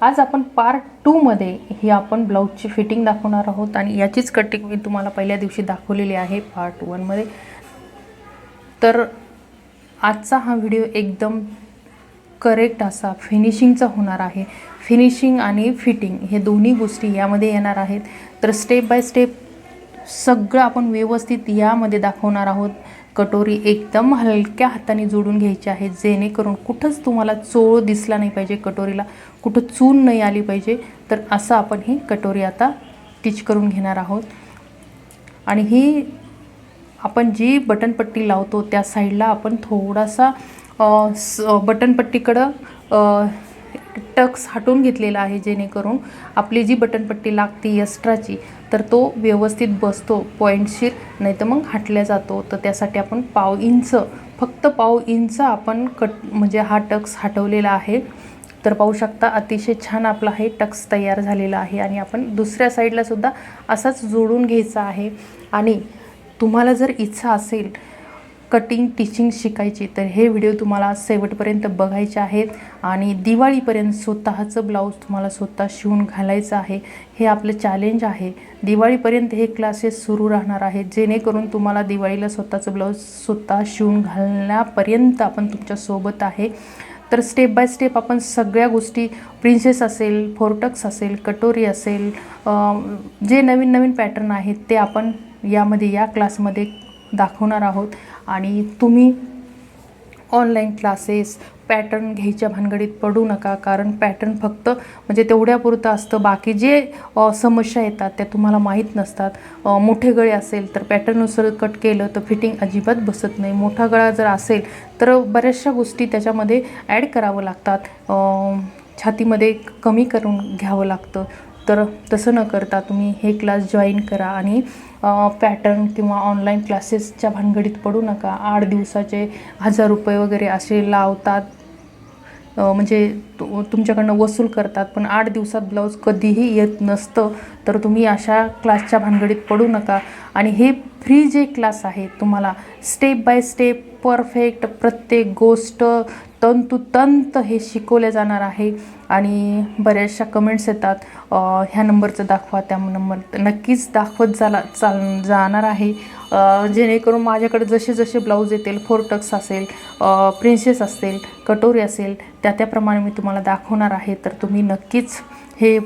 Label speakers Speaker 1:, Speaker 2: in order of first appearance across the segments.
Speaker 1: आज आपण पार्ट टूमध्ये ही आपण ब्लाऊजची फिटिंग दाखवणार आहोत आणि याचीच कटिंग मी तुम्हाला पहिल्या दिवशी दाखवलेली आहे पार्ट वनमध्ये तर आजचा हा व्हिडिओ एकदम करेक्ट असा फिनिशिंगचा होणार आहे. फिनिशिंग आणि फिटिंग हे दोन्ही गोष्टी यामध्ये येणार आहेत. तर स्टेप बाय स्टेप सगळं आपण व्यवस्थित यामध्ये दाखवणार आहोत. कटोरी एकदम हलक्या हाताने जोडून घ्यायची आहे. जेणेकरून कुठंच तुम्हाला चोळ दिसला नाही पाहिजे कटोरीला. कुठं चून नाही आली पाहिजे. तर असं आपण ही कटोरी आता टिच करून घेणार आहोत. आणि ही आपण जी बटनपट्टी लावतो त्या साईडला आपण थोडासा स- बटनपट्टीकडं टक्स हटून घेतलेला आहे जेणेकरून आपली जी बटनपट्टी लागते एक्स्ट्राची तर तो व्यवस्थित बसतो पॉईंटशीर नाही तर मग हटल्या जातो. तर त्यासाठी आपण पाव इंच फक्त पाव इंच आपण कट म्हणजे हा टक्स हटवलेला आहे. तर पाहू शकता अतिशय छान आपला हे टक्स तयार झालेला आहे आणि आपण दुसऱ्या साईडलासुद्धा असाच जोडून घ्यायचा आहे. आणि तुम्हाला जर इच्छा असेल कटिंग टिचिंग शिकायची. तर हे व्हिडिओ तुम्हाला शेवटपर्यंत बघायचे आहेत. आणि दिवाळीपर्यंत स्वतःचं ब्लाऊज तुम्हाला स्वतः शिवून घालायचं आहे. हे आपलं चॅलेंज आहे. दिवाळीपर्यंत हे क्लासेस सुरू राहणार आहेत. जेणेकरून तुम्हाला दिवाळीला स्वतःचं ब्लाऊज स्वतः शिवून घालण्यापर्यंत आपण तुमच्यासोबत आहे. तर स्टेप बाय स्टेप आपण सगळ्या गोष्टी प्रिन्सेस असेल फोर्टक्स असेल कटोरी असेल जे नवीन नवीन पॅटर्न आहेत ते आपण यामध्ये या क्लासमध्ये दाखवणार आहोत. आणि तुम्ही ऑनलाईन क्लासेस पॅटर्न घ्यायच्या भानगडीत पडू नका. कारण पॅटर्न फक्त म्हणजे तेवढ्यापुरतं असतं. बाकी जे समस्या येतात त्या तुम्हाला माहीत नसतात. मोठे गळे असेल तर पॅटर्ननुसार कट केलं तर फिटिंग अजिबात बसत नाही. मोठा गळा जर असेल तर बऱ्याचशा गोष्टी त्याच्यामध्ये ॲड करावं लागतात. छातीमध्ये कमी करून घ्यावं लागतं. तर तसं न करता तुम्ही हे क्लास जॉईन करा आणि पॅटर्न किंवा ऑनलाईन क्लासेसच्या भानगडीत पडू नका. आठ दिवसाचे हजार रुपये वगैरे असे लावतात. म्हणजे तु तुमच्याकडनं वसूल करतात. पण आठ दिवसात ब्लाऊज कधीही येत नसतं. तर तुम्ही अशा क्लासच्या भानगडीत पडू नका. आणि हे फ्री जे क्लास आहे तुम्हाला स्टेप बाय स्टेप परफेक्ट प्रत्येक गोष्ट तंतुतंत हे शिकवले जाणार आहे. आणि बऱ्याचशा कमेंट्स येतात. ह्या नंबरचं दाखवा त्या नंबर नक्कीच दाखवत झाला चाल जाणार आहे. जेणेकरून माझ्याकडे जसे जसे ब्लाऊज येतील फोरटक्स असेल प्रिन्सेस असेल कटोरी असेल त्या त्याप्रमाणे मी तुम्हाला दाखवणार आहे. तर तुम्ही नक्कीच हे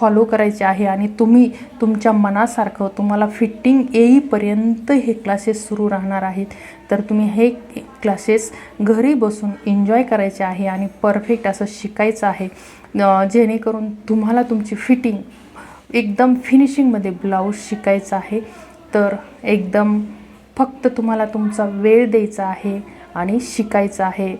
Speaker 1: फॉलो करायचे आहे आणि तुम्ही तुमच्या मनासारखं तुम्हाला फिटिंग येईपर्यंत हे क्लासेस सुरू राहणार आहेत. तर तुम्ही हे क्लासेस घरी बसून एन्जॉय करायचे आहे आणि परफेक्ट असं शिकायचं आहे. जेणेकरून तुम्हाला तुमची फिटिंग एकदम फिनिशिंगमध्ये ब्लाऊज शिकायचं आहे. तर एकदम फक्त तुम्हाला तुमचा वेळ द्यायचा आहे आणि शिकायचं आहे.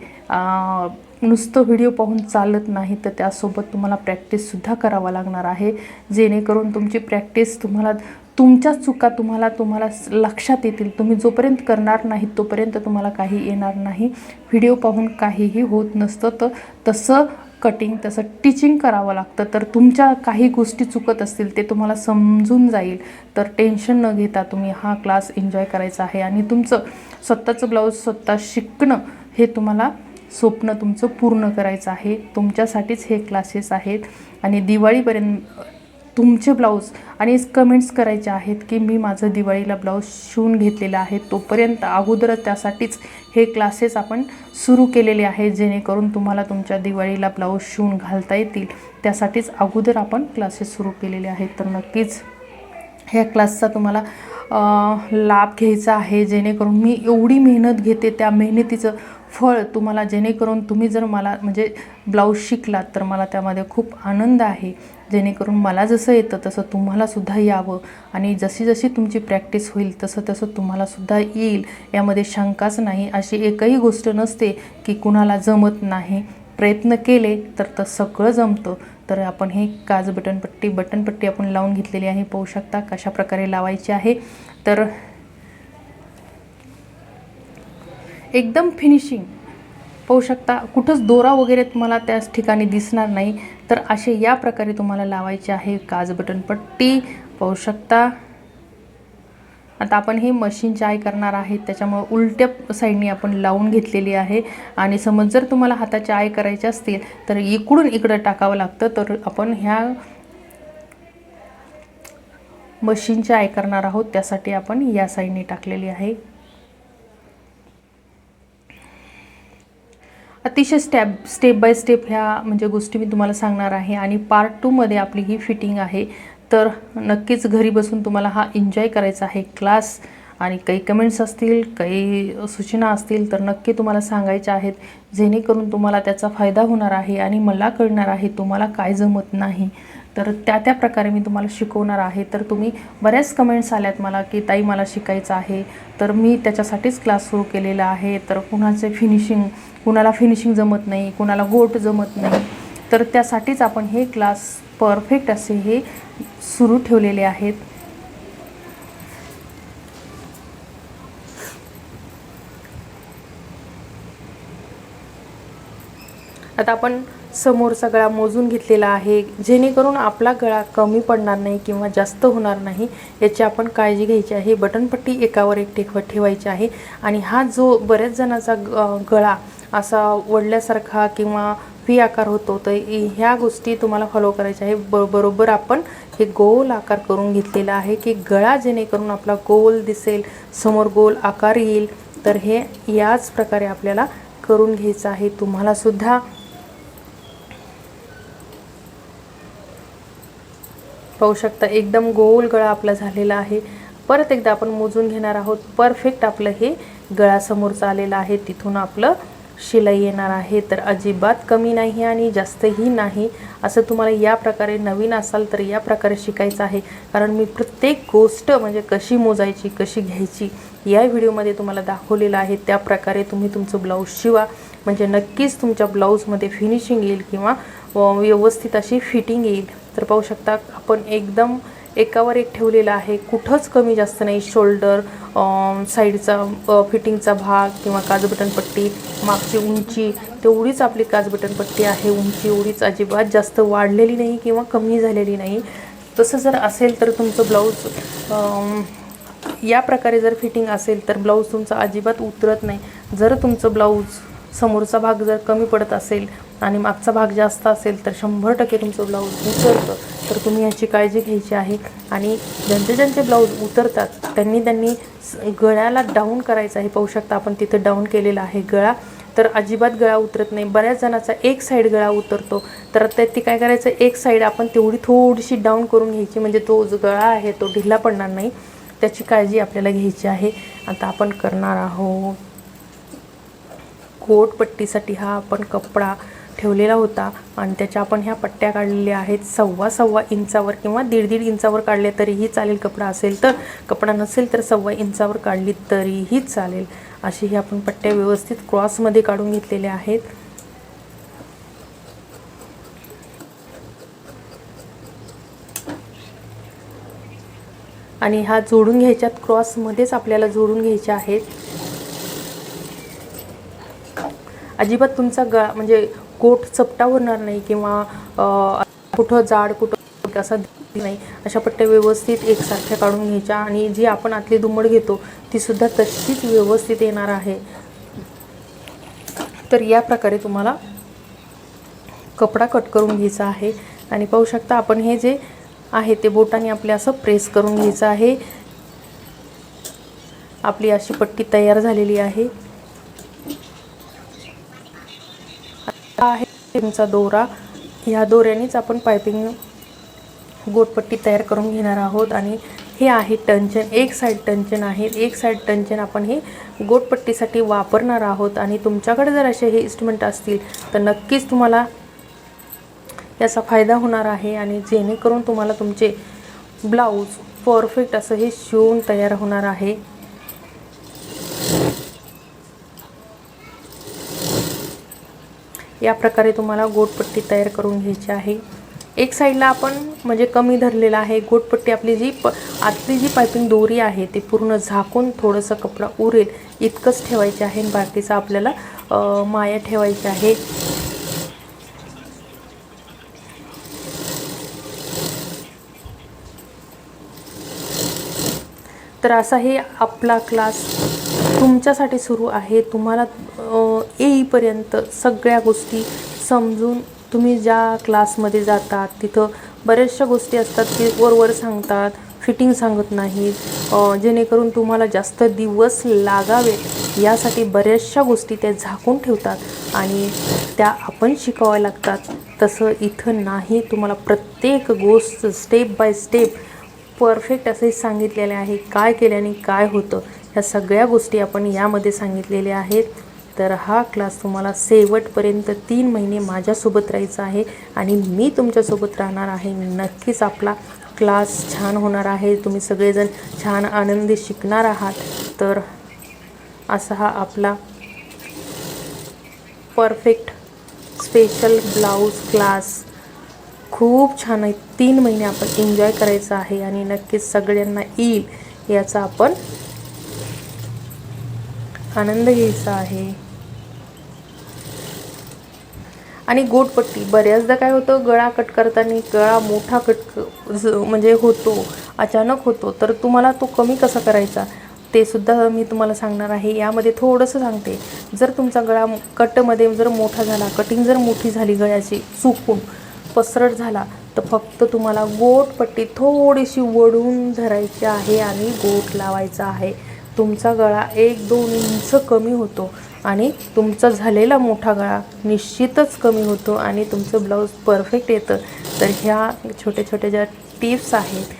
Speaker 1: नुसतं व्हिडिओ पाहून चालत नाही तर त्यासोबत तुम्हाला प्रॅक्टिससुद्धा करावं लागणार आहे. जेणेकरून तुमची प्रॅक्टिस तुम्हाला तुमच्या चुका तुम्हाला तुम्हाला लक्षात येतील. तुम्ही जोपर्यंत करणार नाही तोपर्यंत तुम्हाला काही येणार नाही. व्हिडिओ पाहून काहीही होत नसतं तर तसं कटिंग तसं टिचिंग करावं लागतं. तर तुमच्या काही गोष्टी चुकत असतील ते तुम्हाला समजून जाईल. तर टेन्शन न घेता तुम्ही हा क्लास एन्जॉय करायचा आहे. आणि तुमचं स्वतःचं ब्लाऊज स्वतः शिकणं हे तुम्हाला स्वप्न तुमचं पूर्ण करायचं आहे. तुमच्यासाठीच हे क्लासेस आहेत. आणि दिवाळीपर्यंत तुमचे ब्लाऊज आणि कमेंट्स करायचे आहेत की मी माझं दिवाळीला ब्लाऊज शिवून घेतलेला आहे. तोपर्यंत अगोदरच त्यासाठीच हे क्लासेस आपण सुरू केलेले आहेत जेणेकरून तुम्हाला तुमच्या दिवाळीला ब्लाऊज शिवून घालता येतील. त्यासाठीच अगोदर आपण क्लासेस सुरू केलेले आहेत. तर नक्कीच ह्या क्लासचा तुम्हाला लाभ घ्यायचा आहे. जेणेकरून मी एवढी मेहनत घेते त्या मेहनतीचं फळ तुम्हाला जेणेकरून तुम्ही जर मला म्हणजे ब्लाऊज शिकलात तर मला त्यामध्ये खूप आनंद आहे. जेणेकरून मला जसं येतं तसं तुम्हालासुद्धा यावं. आणि जशी जशी तुमची प्रॅक्टिस होईल तसं तसं तुम्हालासुद्धा येईल. यामध्ये शंकाच नाही. अशी एकही गोष्ट नसते की कुणाला जमत नाही. प्रयत्न केले तर तर सगळं जमतं. तर आपण हे काज बटनपट्टी बटनपट्टी आपण लावून घेतलेली आहे. पाहू शकता कशा प्रकारे लावायची आहे. तर एकदम फिनिशिंग पाहू शकता कुठंच दोरा वगैरे तुम्हाला त्याच ठिकाणी दिसणार नाही. तर असे या प्रकारे तुम्हाला लावायचे आहे काज बटन पट्टी. पाहू शकता. आता आपण हे मशीन आय करणार आहे. त्याच्यामुळे उलट्या साईडने आपण लावून घेतलेली आहे. आणि समज जर तुम्हाला हाताची आय करायचे असतील तर इकडून इकडं टाकावं लागतं. तर आपण ह्या मशीनच्या आय करणार आहोत. त्यासाठी आपण या साईडने टाकलेली आहे. अतिशय स्टेप स्टेप बाय स्टेप ह्या म्हणजे गोष्टी मी तुम्हाला सांगणार आहे. आणि पार्ट टूमध्ये आपली ही फिटिंग आहे. तर नक्कीच घरी बसून तुम्हाला हा एन्जॉय करायचा आहे क्लास आणि काही कमेंट्स असतील काही सूचना असतील तर नक्की तुम्हाला सांगायच्या आहेत. जेणेकरून तुम्हाला त्याचा फायदा होणार आहे आणि मला कळणार आहे तुम्हाला काय जमत नाही. तर त्या त्या प्रकारे मी तुम्हाला शिकवणार आहे. तर तुम्ही बऱ्याच कमेंट्स आल्यात मला की ताई मला शिकायचं आहे. तर मी त्याच्यासाठीच क्लास सुरू केलेला आहे. तर कुणाचे फिनिशिंग कुणाला फिनिशिंग जमत नाही कुणाला गोट जमत नाही. तर त्यासाठीच आपण हे क्लास परफेक्ट असे हे सुरू ठेवलेले आहेत. आता आपण समोरचा गळा मोजून घेतलेला आहे. जेणेकरून आपला गळा कमी पडणार नाही किंवा जास्त होणार नाही याची आपण काळजी घ्यायची आहे. बटनपट्टी एकावर एक टेकवत ठेवायची आहे. आणि हा जो बऱ्याच जणांचा ग- गळा असा वडल्यासारखा किंवा व्ही आकार होतो तर ह्या गोष्टी तुम्हाला फॉलो करायच्या आहे. ब बरोबर आपण हे गोल आकार करून घेतलेला आहे की गळा जेणेकरून आपला गोल दिसेल समोर गोल आकार येईल तर हे याच प्रकारे आपल्याला करून घ्यायचं आहे. तुम्हाला पाहू शकता एकदम गोल गळा आपला झालेला आहे. परत एकदा आपण मोजून घेणार आहोत परफेक्ट आपलं हे गळासमोरचं आलेलं आहे. तिथून आपलं शिलाई येणार आहे. तर अजिबात कमी नाही आणि जास्तही नाही. असं तुम्हाला या प्रकारे नवीन असाल तर या प्रकारे शिकायचं आहे. कारण मी प्रत्येक गोष्ट म्हणजे कशी मोजायची कशी घ्यायची या व्हिडिओमध्ये तुम्हाला दाखवलेलं आहे. त्या प्रकारे तुम्ही तुमचं ब्लाऊज शिवा. म्हणजे नक्कीच तुमच्या ब्लाऊजमध्ये फिनिशिंग येईल किंवा व्यवस्थित अशी फिटिंग येईल. तर पाहू शकता आपण एकदम एकावर एक ठेवलेला आहे. कुठंच कमी जास्त नाही. शोल्डर साईडचा फिटिंगचा भाग किंवा काजबटनपट्टी मागची उंची तेवढीच आपली काजबटनपट्टी आहे. उंची एवढीच अजिबात जास्त वाढलेली नाही किंवा कमी झालेली नाही. तसं जर असेल तर तुमचं ब्लाऊज या प्रकारे जर फिटिंग असेल तर ब्लाऊज तुमचा अजिबात उतरत नाही. जर तुमचं ब्लाऊज समोरचा भाग जर कमी पडत असेल आणि मागचा भाग जास्त असेल तर शंभर टक्के तुमचं ब्लाऊज उतरतं. तर तुम्ही याची काळजी घ्यायची आहे. आणि ज्यांचे ज्यांचे ब्लाऊज उतरतात त्यांनी त्यांनी गळ्याला डाऊन करायचं आहे. पाहू शकता आपण तिथं डाऊन केलेला आहे गळा. तर अजिबात गळा उतरत नाही. बऱ्याच जणाचा एक साईड गळा उतरतो. तर त्यात ती काय करायचं? एक साईड आपण तेवढी थोडीशी डाऊन करून घ्यायची. म्हणजे तो जो गळा आहे तो ढिला पडणार नाही. त्याची काळजी आपल्याला घ्यायची आहे. आता आपण करणार आहोत. कोटपट्टीसाठी हा आपण कपडा ठेवलेला होता. आणि त्याच्या आपण ह्या पट्ट्या काढलेल्या आहेत. सव्वा सव्वा इंचावर किंवा दीड दीड इंचावर काढले तरीही चालेल कपडा असेल तर. कपडा नसेल तर सव्वा इंचावर काढली तरीही चालेल. अशी ही आपण पट्ट्या व्यवस्थित क्रॉसमध्ये काढून घेतलेल्या आहेत. आणि हा जोडून घ्यायच्यात क्रॉसमध्येच आपल्याला जोडून घ्यायच्या आहेत. अजिबात तुमचा गळा म्हणजे कोट चपटा होणार नाही किंवा कुठं जाड कुठं असा नाही. अशा पट्ट्या व्यवस्थित एकसारख्या काढून घ्यायच्या आणि जी आपण आतली दुमड घेतो ती सुद्धा तशीच व्यवस्थित येणार आहे. तर या प्रकारे तुम्हाला कपडा कट करून घ्यायचा आहे. आणि पाहू शकता आपण हे जे आहे ते बोटाने आपले असं प्रेस करून घ्यायचं आहे. आपली अशी पट्टी तयार झालेली आहे हा पायपिंगचा दोरा. ह्या दोऱ्यानेच आपण पायपिंग गोटपट्टी तयार करून घेणार आहोत. आणि हे आहे टंचन. एक साईड टंचन आहे. एक साईड टंचन आपण हे गोटपट्टीसाठी वापरणार आहोत. आणि तुमच्याकडे जर असे हे इन्स्ट्रुमेंट असतील तर नक्कीच तुम्हाला याचा फायदा होणार आहे. आणि जेणेकरून तुम्हाला तुमचे ब्लाऊज परफेक्ट असं हे शिवून तयार होणार आहे. या प्रकारे तुम्हाला गोटपट्टी तयार करून घ्यायची आहे. एक साईडला आपण म्हणजे कमी धरलेला आहे. गोटपट्टी आपली जी प आतली जी पायपिंग दोरी आहे ती पूर्ण झाकून थोडंसं कपडा उरेल इतकंच ठेवायचे आहे आणि बाकीचं आपल्याला माया ठेवायची आहे. तर असा हे आपला क्लास तुमच्यासाठी सुरू आहे. तुम्हाला येईपर्यंत सगळ्या गोष्टी समजून तुम्ही ज्या क्लासमध्ये जातात तिथं बऱ्याचशा गोष्टी असतात की वरवर सांगतात फिटिंग सांगत नाहीत. जेणेकरून तुम्हाला जास्त दिवस लागावे. यासाठी बऱ्याचशा गोष्टी त्या झाकून ठेवतात आणि त्या आपण शिकाव्या लागतात. तसं इथं नाही. तुम्हाला प्रत्येक गोष्ट स्टेप बाय स्टेप परफेक्ट असे सांगितलेले आहे. काय केल्याने काय होतं? ह्या सगळ्या गोष्टी आपण यामध्ये सांगितलेल्या आहेत. तर हा क्लास तुम्हाला शेवटपर्यंत तीन महिने माझ्यासोबत राहायचा आहे आणि मी तुमच्यासोबत राहणार आहे. नक्कीच आपला क्लास छान होणार आहे. तुम्ही सगळेजण छान आनंदी शिकणार आहात. तर असा हा आपला परफेक्ट स्पेशल ब्लाऊज क्लास खूप छान आहे. तीन महिने आपण एन्जॉय करायचं आहे आणि नक्कीच सगळ्यांना येईल याचा आपण आनंद घ्यायचा आहे. आणि गोटपट्टी. बऱ्याचदा काय होतं गळा कट करताना गळा मोठा कट म्हणजे होतो अचानक होतो. तर तुम्हाला तो कमी कसा करायचा? ते सुद्धा मी तुम्हाला सांगणार आहे. यामध्ये थोडंसं सांगते. जर तुमचा गळा कटमध्ये जर मोठा झाला कटिंग जर मोठी झाली गळ्याची चुकून पसरट झाला तर फक्त तुम्हाला गोटपट्टी थोडीशी वडून धरायची आहे आणि गोट लावायचा आहे. तुमचा गळा एक दोन इंच कमी होतो. आणि तुमचा झालेला मोठा गळा निश्चितच कमी होतो आणि तुमचं ब्लाऊज परफेक्ट येतं. तर ह्या छोट्या छोट्या ज्या टिप्स आहेत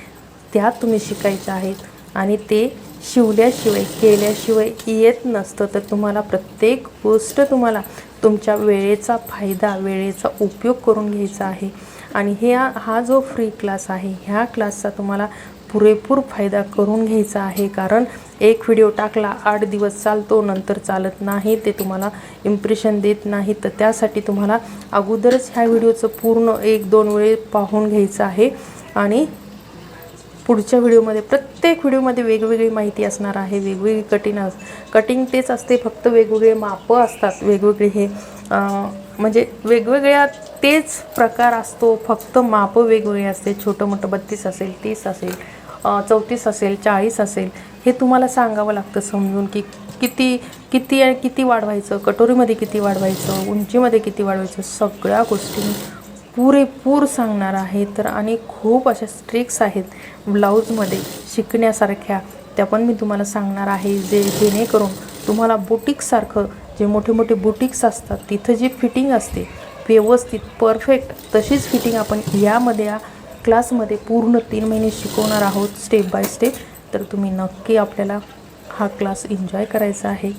Speaker 1: त्या तुम्ही शिकायच्या आहेत आणि ते शिवल्याशिवाय केल्याशिवाय येत नसतं. तर तुम्हाला प्रत्येक गोष्ट तुम्हाला तुमच्या वेळेचा फायदा वेळेचा उपयोग करून घ्यायचा आहे. आणि हे हा जो फ्री क्लास आहे ह्या क्लासचा तुम्हाला पुरेपूर फायदा करून घ्यायचा आहे. कारण एक व्हिडिओ टाकला आठ दिवस चालतो नंतर चालत नाही ते तुम्हाला इम्प्रेशन देत नाही. तर त्यासाठी तुम्हाला अगोदरच ह्या व्हिडिओचं पूर्ण एक दोन वेळे पाहून घ्यायचं आहे. आणि पुढच्या व्हिडिओमध्ये प्रत्येक व्हिडिओमध्ये वेगवेगळी माहिती असणार आहे. वेगवेगळी कटिंग अस कटिंग तेच असते फक्त वेगवेगळे मापं असतात. वेगवेगळे हे म्हणजे वेगवेगळ्या तेच प्रकार असतो. फक्त मापं वेगवेगळे असते. छोटं मोठं बत्तीस असेल तीस असेल चौतीस असेल चाळीस असेल. हे तुम्हाला सांगावं लागतं समजून की किती किती आणि किती वाढवायचं कटोरीमध्ये किती वाढवायचं उंचीमध्ये किती वाढवायचं सगळ्या गोष्टी मी पुरेपूर सांगणार आहे. तर आणि खूप अशा स्ट्रिक्स आहेत ब्लाऊजमध्ये शिकण्यासारख्या. त्या पण मी तुम्हाला सांगणार आहे जे जेणेकरून तुम्हाला बुटीकसारखं जे मोठे मोठे बुटिक्स असतात तिथं जी फिटिंग असते व्यवस्थित परफेक्ट तशीच फिटिंग आपण यामध्ये या क्लासमध्ये पूर्ण तीन महिने शिकवणार आहोत स्टेप बाय स्टेप तर तुम्ही नक्की आपल्याला हा क्लास एन्जॉय करायचा आहे.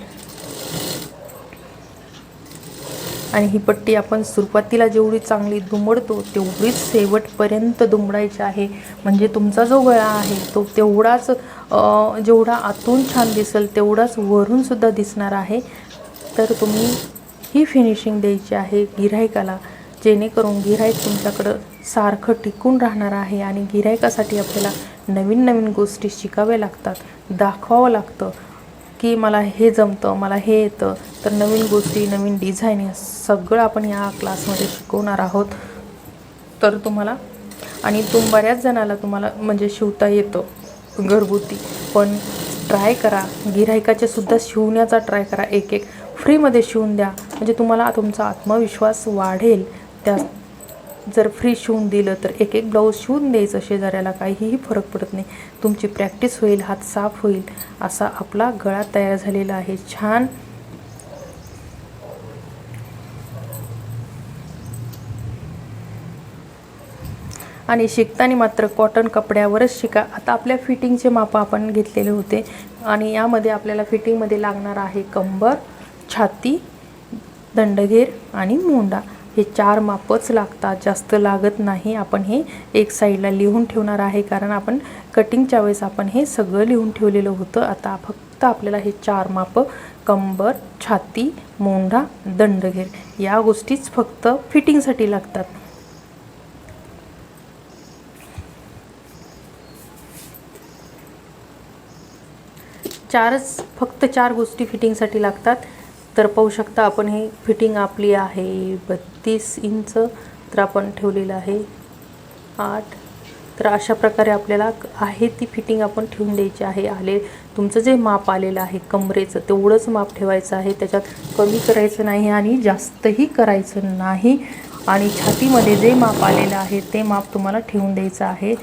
Speaker 1: आणि ही पट्टी आपण सुरुवातीला जेवढी चांगली दुमडतो तेवढीच शेवटपर्यंत दुमडायची आहे. म्हणजे तुमचा जो गळा आहे तो तेवढाच जेवढा आतून छान दिसेल तेवढाच वरूनसुद्धा दिसणार आहे. तर तुम्ही ही फिनिशिंग द्यायची आहे गिऱ्हाईकाला जेणेकरून गिऱ्हाईक तुमच्याकडं सारखं टिकून राहणार आहे आणि गिऱ्हाईकासाठी आपल्याला नवीन नवीन गोष्टी शिकाव्या लागतात दाखवावं लागतं की मला हे जमतं मला हे येतं. तर नवीन गोष्टी नवीन डिझाईन हे सगळं आपण या क्लासमध्ये शिकवणार आहोत. तर तुम्हाला आणि तुम बऱ्याच जणाला तुम्हाला म्हणजे शिवता येतं घरगुती. पण ट्राय करा गिऱ्हाईकाचे सुद्धा शिवण्याचा ट्राय करा एक एक फ्रीमध्ये शिवून द्या. म्हणजे तुम्हाला तुमचा आत्मविश्वास वाढेल. त्या जर फ्री शिवून दिलं तर एक एक ब्लाऊज शिवून द्यायचं शेजाऱ्याला. काहीही फरक पडत नाही. तुमची प्रॅक्टिस होईल हात साफ होईल. असा आपला गळा तयार झालेला आहे. छान. आणि शिकताना मात्र कॉटन कपड्यावरच शिका. आता आपल्या फिटिंगचे मापं आपण घेतलेले होते. आणि यामध्ये आपल्याला फिटिंगमध्ये लागणार आहे कंबर. छाती दंडघेर आणि मोंडा हे चार मापच लागतात. जास्त लागत नाही. आपण हे एक साईडला लिहून ठेवणार आहे. कारण आपण कटिंगच्या वेळेस आपण हे सगळं लिहून ठेवलेलं होतं. आता फक्त आपल्याला हे चार मापं कंबर छाती मोंढा दंडघेर या गोष्टीच फक्त फिटिंगसाठी लागतात. चारच फक्त चार गोष्टी फिटिंगसाठी लागतात. तर पाहू शकता आपण ही फिटिंग आपली आहे. बत्तीस इंच तर आपण ठेवलेलं आहे. आठ. तर अशा प्रकारे आपल्याला आहे ती फिटिंग आपण ठेवून द्यायची आहे. आले तुमचं जे माप आलेलं आहे कमरेचं तेवढंच माप ठेवायचं आहे. त्याच्यात कमी करायचं नाही आणि जास्तही करायचं नाही. आणि छातीमध्ये जे माप आलेलं आहे ते माप तुम्हाला ठेवून द्यायचं आहे.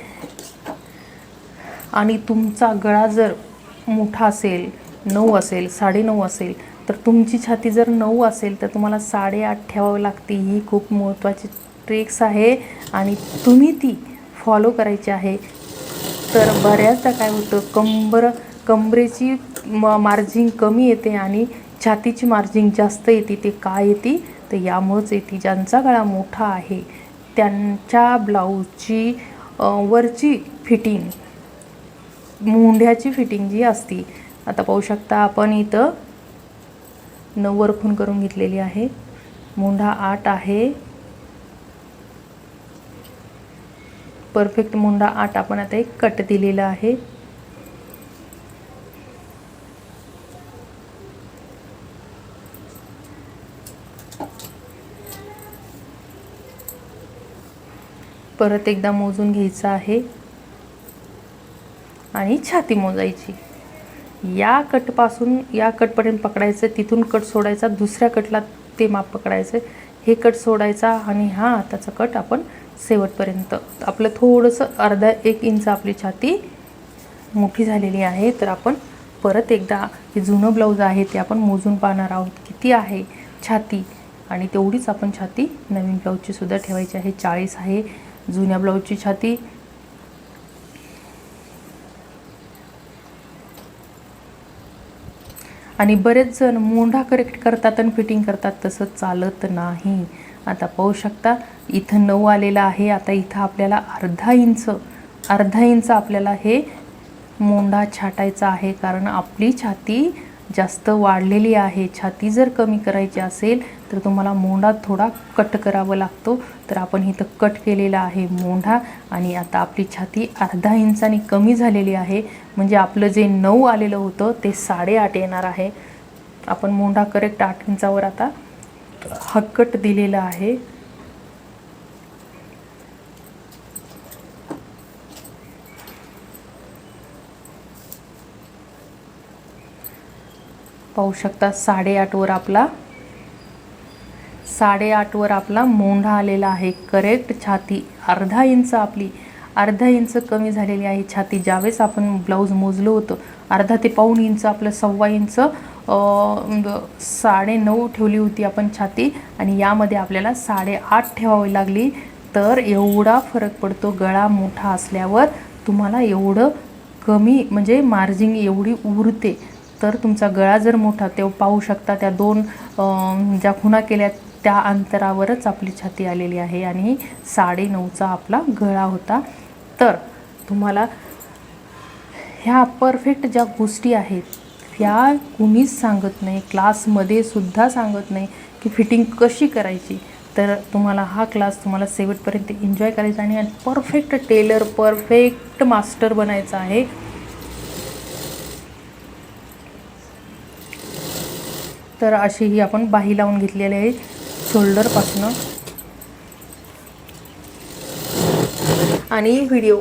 Speaker 1: आणि तुमचा गळा जर मोठा असेल नऊ असेल साडेनऊ असेल तर तुमची छाती जर नऊ असेल तर तुम्हाला साडेआठ ठेवावं लागते. ही खूप महत्त्वाची ट्रिक्स आहे आणि तुम्ही ती फॉलो करायची आहे. तर बऱ्याचदा काय होतं कंबर कंबरेची म मार्जिंग कमी येते आणि छातीची मार्जिंग जास्त येते. ते का येते? तर यामुळंच येते. ज्यांचा गळा मोठा आहे त्यांच्या ब्लाऊजची वरची फिटिंग मुंढ्याची फिटिंग जी असती. आता पाहू शकता आपण इथं नऊवर खून करून घेतलेली आहे. मुंढा आठ आहे. परफेक्ट मुंडा आठ आपण आता एक कट दिलेला आहे. परत एकदा मोजून घ्यायचं आहे. आणि छाती मोजायची. या कटपासून या कटपर्यंत पकडायचं तिथून कट सोडायचा दुसऱ्या कटला ते माप पकडायचं. हे कट सोडायचा आणि हा हाताचा कट आपण शेवटपर्यंत. आपलं थोडंसं अर्धा एक इंच आपली छाती मोठी झालेली आहे. तर आपण परत एकदा हे जुनं ब्लाऊज आहे ते आपण मोजून पाहणार आहोत किती आहे छाती. आणि तेवढीच आपण छाती नवीन ब्लाऊजची सुद्धा ठेवायची आहे. चाळीस आहे. जुन्या ब्लाऊजची छाती आणि बरेच जण मोंढा करेक्ट करतात आणि फिटिंग करतात तसं चालत नाही. आता पाहू शकता इथं नऊ आलेलं आहे आता इथं आपल्याला अर्धा इंच अर्धा इंच आपल्याला हे मोंढा छाटायचा आहे कारण आपली छाती जास्त वाढलेली आहे छाती जर कमी करायची असेल तर तुम्हाला मोंढा थोडा कट करावा लागतो. तर आपण इथं कट केलेला आहे मोंढा आणि आता आपली छाती अर्धा इंचाने कमी झालेली आहे. म्हणजे आपलं जे नऊ आलेलं होतं ते साडेआठ येणार आहे. आपण मोंढा करेक्ट आठ इंचावर आता हक्कट दिलेलं दिलेला आहे. पाहू शकता साडेआठवर आपला साडेआठवर आपला मोंढा आलेला आहे. करेक्ट छाती अर्धा इंच आपली अर्धा इंच कमी झालेली आहे छाती. ज्यावेळेस आपण ब्लाऊज मोजलं होतं अर्धा ते पाऊण इंच आपलं सव्वा इंच साडे नऊ ठेवली होती आपण छाती आणि यामध्ये आपल्याला साडेआठ ठेवावी लागली. तर एवढा फरक पडतो गळा मोठा असल्यावर. तुम्हाला एवढं कमी म्हणजे मार्जिंग एवढी उरते. तर तुमचा गळा जर मोठा ते पाहू शकता त्या दोन ज्या खुणा केल्या त्या अंतरावरच आपली छाती आलेली आहे आणि साडेनऊचा आपला गळा होता. तर तुम्हाला ह्या परफेक्ट ज्या गोष्टी आहेत ह्या कुणीच सांगत नाही क्लासमध्ये सुद्धा सांगत नाही की फिटिंग कशी करायची. तर तुम्हाला हा क्लास तुम्हाला शेवटपर्यंत एन्जॉय करायचा आणि परफेक्ट टेलर परफेक्ट मास्टर बनायचा आहे. तर अशी ही आपण बाही लावून घेतलेली आहे शोल्डरपासनं आणि व्हिडिओ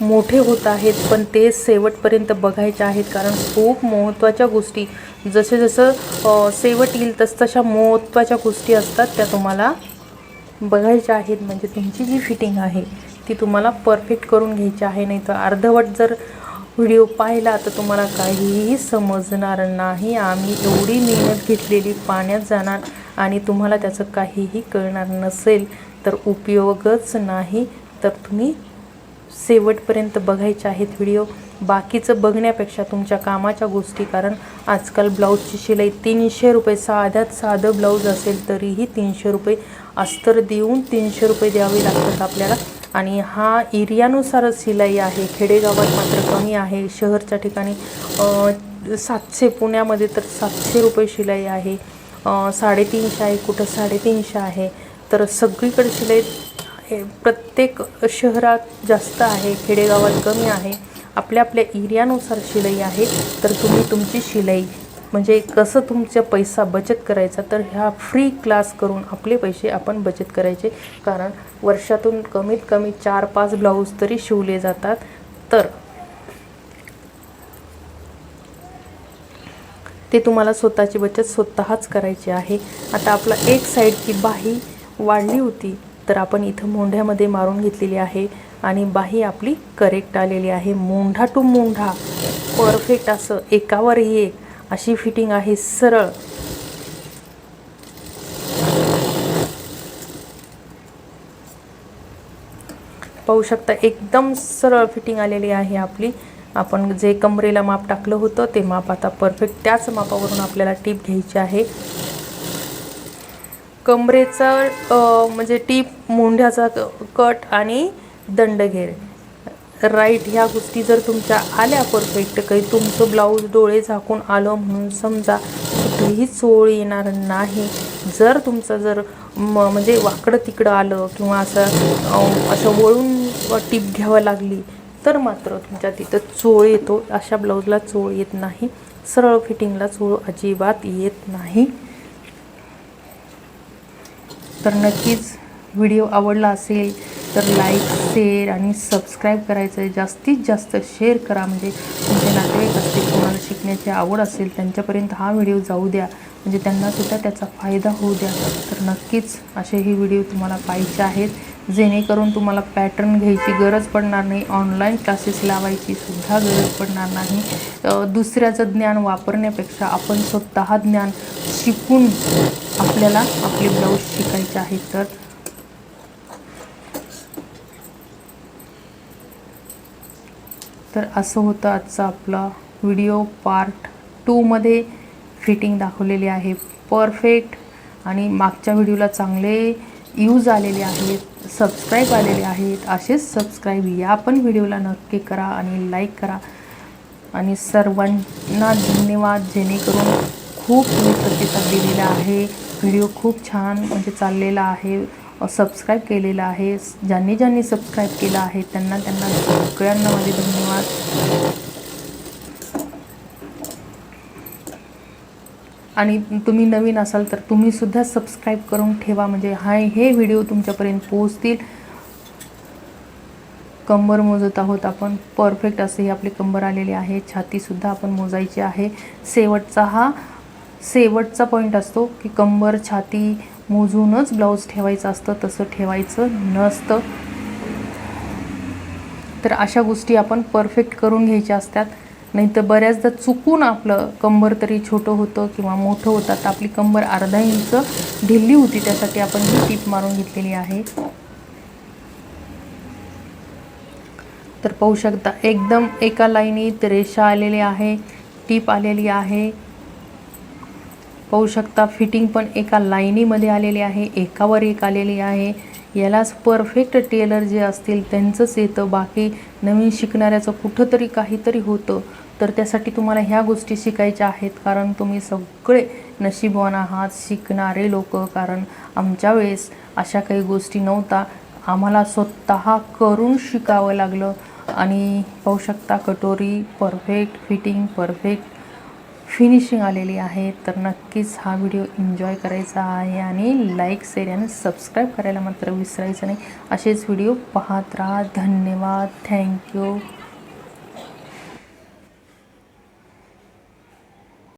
Speaker 1: मोठे होत आहेत पण ते शेवटपर्यंत बघायचे आहेत कारण खूप महत्त्वाच्या गोष्टी. जसे जसं शेवट येईल तस तशा महत्त्वाच्या गोष्टी असतात त्या तुम्हाला बघायच्या आहेत. म्हणजे तुमची जी फिटिंग आहे ती तुम्हाला परफेक्ट करून घ्यायची आहे. नाही तर अर्धवट जर व्हिडिओ पाहिला तर तुम्हाला काहीही समजणार नाही. आम्ही एवढी मेहनत घेतलेली पाण्यात जाणार आणि तुम्हाला त्याचं काहीही कळणार नसेल तर उपयोगच नाही. तर तुम्ही शेवटपर्यंत बघायचे आहेत व्हिडिओ. बाकीचं बघण्यापेक्षा तुमच्या कामाच्या गोष्टी कारण आजकाल ब्लाऊजची शिलाई तीनशे रुपये साध्यात साधं ब्लाऊज असेल तरीही तीनशे रुपये अस्तर देऊन तीनशे रुपये द्यावे लागतात आपल्याला. आणि हा एरियानुसारच शिलाई आहे. खेडेगावात मात्र कमी आहे. शहरच्या ठिकाणी सातशे पुण्यामध्ये तर सातशे रुपये शिलाई आहे. साडेतीनशे आहे कुठं साडेतीनशे आहे. तर सगळीकडे शिलाई हे प्रत्येक शहरात जास्त आहे खेडेगावात कमी आहे. आपल्या आपल्या एरियानुसार शिलाई आहे. तर तुम्ही तुमची शिलाई म्हणजे कसं तुमचा पैसा बचत करायचा तर ह्या फ्री क्लास करून आपले पैसे आपण बचत करायचे. कारण वर्षातून कमीत कमी चार पाच ब्लाऊज तरी शिवले जातात. तर ते तुम्हाला स्वतःची बचत स्वतःच करायची आहे. आता आपला एक साईडची बाही वाढली होती तर आपण इथं मोंढ्यामध्ये मारून घेतलेली आहे आणि बाही आपली करेक्ट आलेली आहे. मोंढा टू मोंढा. परफेक्ट असं एकावर एक. अशी फिटिंग आहे सरळ. पाहू शकता एकदम सरळ फिटिंग आलेली आहे आपली. आपण जे कमरेला माप टाकलं होतं ते माप आता परफेक्ट त्याच मापावरून आपल्याला टीप घ्यायची आहे. कमरेचं म्हणजे टीप मोंढ्याचा कट आणि दंडघेर. राईट ह्या गोष्टी जर तुमच्या आल्या परफेक्ट काही तुमचं ब्लाऊज डोळे झाकून आलं म्हणून समजा कुठेही चोळ येणार नाही. जर तुमचं जर म म्हणजे वाकडं तिकडं आलं किंवा असं असं वळून टीप घ्यावं लागली तर मात्र तुमच्या तिथं चोळ येतो. अशा ब्लाऊजला चोळ येत नाही. सरळ फिटिंगला चोळ अजिबात येत नाही. तर नक्कीच व्हिडिओ आवडला असेल तर लाईक शेअर आणि सबस्क्राईब करायचं आहे. जास्तीत जास्त शेअर करा. म्हणजे तुमचे नातेवाईक असतील कोणाला शिकण्याची आवड असेल त्यांच्यापर्यंत हा व्हिडिओ जाऊ द्या. म्हणजे त्यांनासुद्धा त्याचा फायदा होऊ द्या. तर नक्कीच असे हे व्हिडिओ तुम्हाला पाहिजे आहेत. जेणेकरून तुम्हाला पॅटर्न घ्यायची गरज पडणार नाही. ऑनलाईन क्लासेस लावायची सुद्धा गरज पडणार नाही. दुसऱ्याचं ज्ञान वापरण्यापेक्षा आपण स्वतः ज्ञान शिकून आपल्याला आपले ब्लाऊज शिकायचे आहेत तर तर असं होतं आजचा आपला व्हिडिओ पार्ट टूमध्ये फिटिंग दाखवलेली आहे. परफेक्ट आणि मागच्या व्हिडिओला चांगले यूज आलेले आहेत सबस्क्राईब आलेले आहेत. असेच सबस्क्राईब या पण व्हिडिओला नक्की करा आणि लाईक करा. आणि सर्वांना धन्यवाद जेणेकरून खूप तुम्ही प्रतिसाद दिलेला आहे. व्हिडिओ खूप छान म्हणजे चाललेला आहे. सबस्क्राईब केलेला आहे. ज्यांनी ज्यांनी सबस्क्राईब केलं आहे त्यांना त्यांना सगळ्यांना माझे धन्यवाद. आणि तुम्ही नवीन असाल तर तुम्हीसुद्धा सबस्क्राईब करून ठेवा. म्हणजे हाय हे व्हिडिओ तुमच्यापर्यंत पोहोचतील. कंबर मोजत आहोत आपण. परफेक्ट असे ही आपली कंबर आलेली आहे. छातीसुद्धा आपण मोजायची आहे. शेवटचा हा शेवटचा पॉईंट असतो की कंबर छाती मोजूनच ब्लाऊज ठेवायचं असतं तसं ठेवायचं नसतं. तर अशा गोष्टी आपण परफेक्ट करून घ्यायच्या असतात. नाही तर बऱ्याचदा चुकून आपलं कंबर तरी छोटं होतं किंवा मोठं होतं. तर आपली कंबर अर्धा इंच ढिल्ली होती त्यासाठी आपण ही टीप मारून घेतलेली आहे. तर पाहू शकता एकदम एका लाईनीत रेषा आलेली आहे टीप आलेली आहे. पाहू शकता फिटिंग पण एका लाईनीमध्ये आलेली आहे एकावर एक आलेली आहे. यालाच परफेक्ट टेलर जे असतील त्यांचंच येतं. बाकी नवीन शिकणाऱ्याचं कुठंतरी काहीतरी होतं. तर त्यासाठी तुम्हाला ह्या गोष्टी शिकायच्या आहेत. कारण तुम्ही सगळे नशीबवान आहात शिकणारे लोक. कारण आमच्या वेळेस अशा काही गोष्टी नव्हता. आम्हाला स्वतः करून शिकावं लागलं. आणि पाहू शकता कटोरी परफेक्ट फिटिंग परफेक्ट फिनिशिंग आलेली आहे तर नक्कीच हा व्हिडिओ एन्जॉय करायचा आहे आणि लाईक शेअर आणि सबस्क्राईब करायला मात्र विसरायचं नाही. असेच व्हिडिओ पाहत राहा. धन्यवाद. थँक्यू